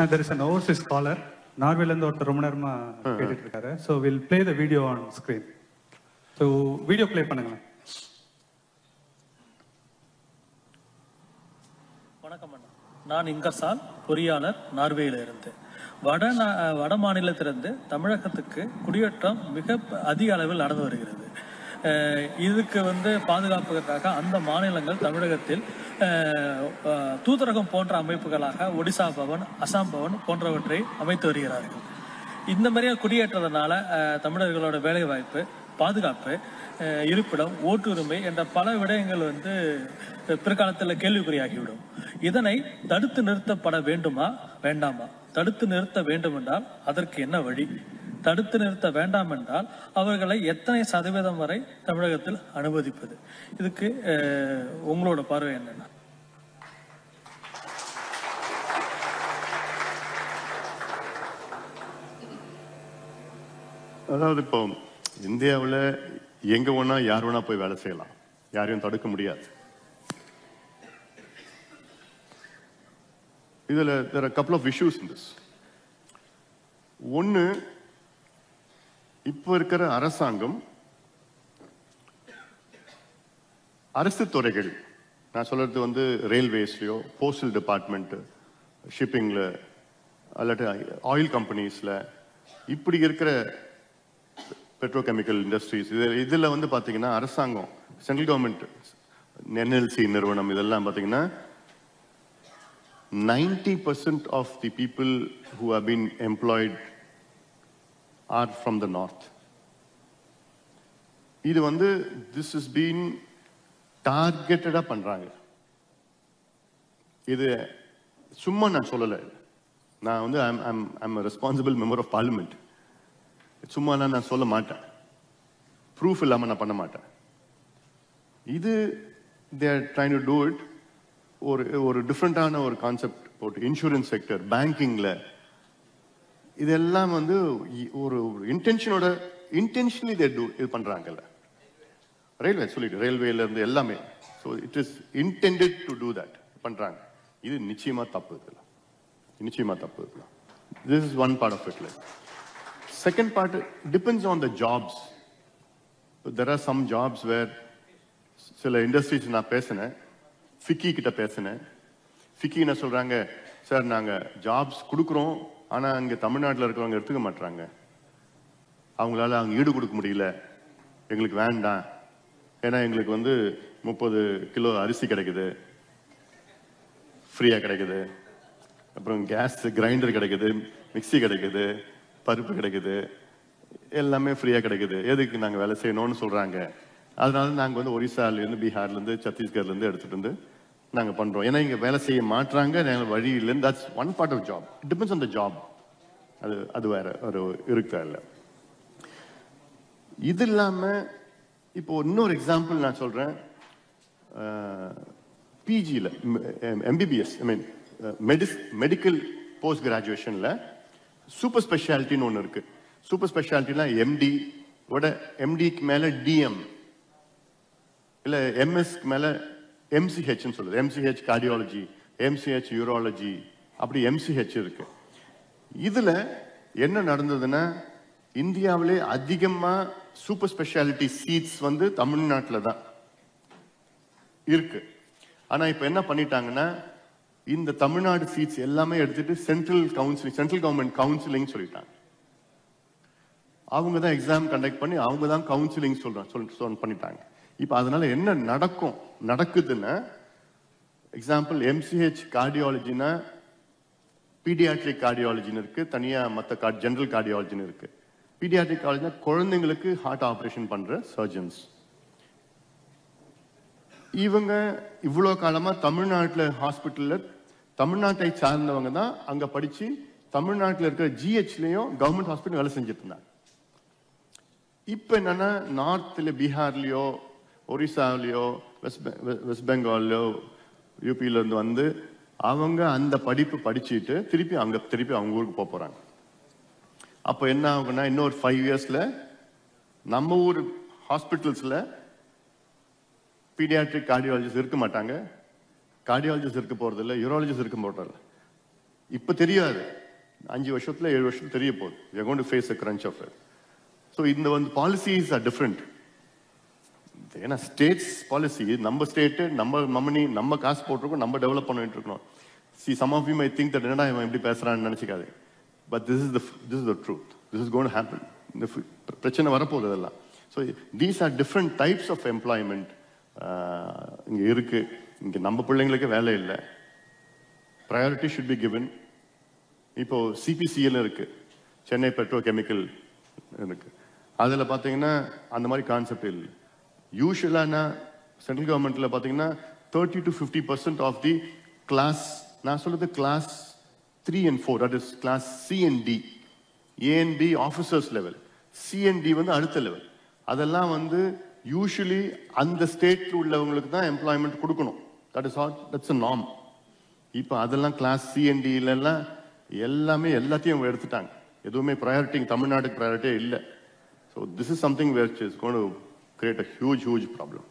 And there is an overseas caller. நார்வேலேருந்து ஒருத்தர் ரொம்ப நேரமா கேட்டுட்டு இருக்காரு so we'll play the video on screen so video play பண்ணுங்களேன். வணக்கம் அண்ணா. நான் இங்கர்சால் பொறியாளர் நார்வேயில இருந்து. வட வட மாநிலத்திலிருந்து தமிழகத்துக்கு குடியேற்றம் மிக அதிக அளவில் நடந்து வருகிறது. இதுக்கு வந்து பாதுகாப்புக்காக அந்த மாநிலங்கள் தமிழகத்தில் தூதரகம் போன்ற அமைப்புகளாக ஒடிசா பவன் அசாம் பவன் போன்றவற்றை அமைத்து வருகிறார்கள். இந்த மாதிரியாக குடியேற்றதுனால தமிழர்களோட வேலைவாய்ப்பு பாதுகாப்பு இருப்பிடம் ஓட்டுரிமை என்ற பல விடயங்கள் வந்து பிற்காலத்தில் கேள்விக்குறியாகிவிடும். இதனை தடுத்து நிறுத்தப்பட வேண்டுமா வேண்டாமா? தடுத்து நிறுத்த வேண்டுமென்றால் அதற்கு என்ன வழி? தடுத்து நிறுத்த வேண்டாம் என்றால் அவர்களை எத்தனை சதவீதம் வரை தமிழகத்தில் அனுமதிப்பது? இதுக்கு உங்களோட பார்வை என்னென்னா? அதாவது இப்போ இந்தியாவில் எங்க வேணா யார் வேணா போய் வேலை செய்யலாம். யாரையும் தடுக்க முடியாது. இதில் there are of issues in this ஒன்று இப்போ இருக்கிற அரசாங்கம் அரசு துறைகள் நான் சொல்கிறது வந்து ரயில்வேஸ்லையோ போஸ்டல் டிபார்ட்மெண்ட்டு ஷிப்பிங்கில் அல்லாட்டி ஆயில் கம்பெனிஸில் இப்படி இருக்கிற பெட்ரோகெமிக்கல் இண்டஸ்ட்ரீஸ் இது இதில் வந்து பார்த்திங்கன்னா அரசாங்கம் சென்ட்ரல் கவர்மெண்ட் என்எல்சி நிறுவனம் இதெல்லாம் பார்த்தீங்கன்னா ninety percent of the people who have been employed are from the north இது வந்து திஸ் இஸ் பீன் டார்கெட்டடாக பண்ணுறாங்க இது சும்மா நான் சொல்லலை. நான் வந்து I'm I'm I'm responsible member of parliament சும்மாலாம் நான் சொல்ல மாட்டேன். ப்ரூஃப் இல்லாமல் நான் பண்ண மாட்டேன். இது they're train to do it ஒரு ஒரு டிஃப்ரெண்ட்டான ஒரு கான்செப்ட் போட்டு இன்சூரன்ஸ் செக்டர் பேங்கிங்கில் இதெல்லாம் வந்து இ- ஒரு இன்டென்ஷனோட இன்டென்ஷனலி தே டூ இது பண்ணுறாங்கல்ல ரயில்வே சொல்லிட்டு ரயில்வேலேருந்து எல்லாமே. So it is intended to do that பண்ணுறாங்க இது நிச்சயமாக தப்பு இதில். நிச்சயமாக தப்பு இதில். This is one part of இட்ல second part depends on the jobs there are some jobs where சில இண்டஸ்ட்ரீஸ் நான் பேசினேன். ஃபிக்கி கிட்ட பேசினேன். ஃபிக்கி என்ன சொல்கிறாங்க சார் நாங்கள் ஜாப்ஸ் கொடுக்குறோம். ஆனால் இங்கே தமிழ்நாட்டில் இருக்கிறவங்க எடுத்துக்க மாட்டாங்க அவங்களால அங்கே ஈடு கொடுக்க முடியல. எங்களுக்கு வேண்டாம். ஏன்னா எங்களுக்கு வந்து முப்பது கிலோ அரிசி கிடைக்குது. ஃப்ரீயாக கிடைக்குது. அப்புறம் கேஸ் கிரைண்டர் கிடைக்குது. மிக்ஸி கிடைக்குது. பருப்பு கிடைக்குது. எல்லாமே ஃப்ரீயாக கிடைக்குது. எதுக்கு நாங்கள் வேலை செய்யணும்னு சொல்கிறாங்க அதனால நாங்கள் வந்து ஒரிசாலேருந்து பீகார்லேருந்து சத்தீஸ்கர்லேருந்து எடுத்துகிட்டு வந்து நாங்கள் பண்ணுறோம் ஏன்னா இங்கே வேலை செய்ய மாட்டுறாங்க நாங்கள் வழி இல்லைன்னு that's one part of job depends on the job அது அது வேற ஒரு இருக்கா இல்லை? இது இல்லாமல் இப்போ இன்னொரு எக்ஸாம்பிள் நான் சொல்கிறேன் பிஜியில் MBBS I mean medis medical post கிராஜுவேஷனில் super ஸ்பெஷாலிட்டின்னு ஒன்று இருக்குது சூப்பர் ஸ்பெஷாலிட்டினா எம்டி ஓட எம்டிக்கு மேலே டிஎம் இல்லை எம்எஸ்க்கு மேலே எம்சிஹெச்னு சொல்லுது. எம்சிஹெச் கார்டியாலஜி எம்சிஹெச் யூராலஜி அப்படி எம்சிஹெச் இருக்கு. இதில் என்ன நடந்ததுன்னா இந்தியாவிலே அதிகமாக சூப்பர் ஸ்பெஷாலிட்டி சீட்ஸ் வந்து தமிழ்நாட்டில் தான் இருக்கு. ஆனால் இப்போ என்ன பண்ணிட்டாங்கன்னா இந்த தமிழ்நாடு சீட்ஸ் எல்லாமே எடுத்துட்டு central counselling central government counselling சொல்லிட்டாங்க. அவங்க தான் எக்ஸாம் கண்டக்ட் பண்ணி அவங்க தான் கவுன்சிலிங் சொல்கிறாங்க சொல் பண்ணிட்டாங்க. இப்போ அதனால என்ன நடக்கும்? நடக்குதுன்னா எக்ஸாம்பிள் எம்சிஹெச் கார்டியாலஜினா பீடியாட்ரிக் கார்டியாலஜின்னு இருக்குது தனியாக மற்ற ஜெனரல் கார்டியாலஜின்னு இருக்குது பீடியாட்ரிக் காலேஜ்னா குழந்தைங்களுக்கு ஹார்ட் ஆப்ரேஷன் பண்ணுற சர்ஜன்ஸ் இவங்க இவ்வளோ காலமாக தமிழ்நாட்டில் ஹாஸ்பிட்டலில் தமிழ்நாட்டை சார்ந்தவங்க தான் அங்கே படித்து தமிழ்நாட்டில் இருக்கிற ஜிஹெச்லேயும் கவர்மெண்ட் ஹாஸ்பிட்டல் வேலை செஞ்சுட்டு இருந்தாங்க. இப்போ என்னென்னா நார்த்தில் பீகார்லேயோ ஒரிசாவிலையோ வெஸ்ட் பெ- வெ- வெஸ்ட் பெங்கால்லயோ யூபியிலேருந்து வந்து அவங்க அந்த படிப்பு படிச்சுட்டு திருப்பி அங்கே திருப்பி அவங்க ஊருக்கு போக போகிறாங்க அப்போ என்ன ஆகும்னா இன்னொரு ஃபைவ் இயர்ஸில் நம்ம ஊர் ஹாஸ்பிட்டல்ஸில் பீடியாட்ரிக் கார்டியாலஜிஸ்ட் இருக்க மாட்டாங்க. கார்டியாலஜிஸ்ட் இருக்க போகிறதில்ல யூரோலஜிஸ்ட் இருக்க போகிறதில்ல இப்போ தெரியாது. அஞ்சு வருஷத்தில் ஏழு வருஷம் தெரிய போகுது. Face are going to so இந்த வந்து பாலிசிஸ் ஆர் டிஃப்ரெண்ட் ஏன்னா ஸ்டேட்ஸ் பாலிசி நம்ம ஸ்டேட்டு நம்ம மம்மனி நம்ம காசு போட்டிருக்கோம் நம்ம டெவலப் பண்ணிட்டு இருக்கணும். See some of you my think that என்னடா இவன் எப்படி பேசுறான்னு நினைச்சுக்காது. But this is the this is the truth this is gonna happen இந்த பிரச்சனை வரப்போகுது அதெல்லாம் so these are different types of employment இங்கே இருக்கு. இங்கே நம்ம பிள்ளைங்களுக்கு வேலை இல்லை. ப்ரையாரிட்டி ஷுட் பி கிவன் இப்போ சிபிசிஎல் இருக்கு. சென்னை பெட்ரோ கெமிக்கல் இருக்கு. அதில் பார்த்தீங்கன்னா அந்த மாதிரி கான்செப்ட் இல்லை. யூஸ்வலான சென்ட்ரல் கவர்மெண்ட்ல பார்த்தீங்கன்னா thirty to fifty percent of the class நான் சொல்றது class three and four that is class C and D A and B officers level C and D வந்து அடுத்த லெவல் அதெல்லாம் வந்து யூஸ்வலி அந்த ஸ்டேட்டில் உள்ளவங்களுக்கு தான் எம்ப்ளாய்மெண்ட் கொடுக்கணும். That is all that's a நாம் இப்போ அதெல்லாம் கிளாஸ் சிஎன்டிலெல்லாம் எல்லாமே எல்லாத்தையும் எடுத்துட்டாங்க. எதுவுமே ப்ரையாரிட்டி தமிழ்நாட்டுக்கு ப்ரையாரிட்டியே இல்லை. So this is something where is gonna create a huge, huge problem.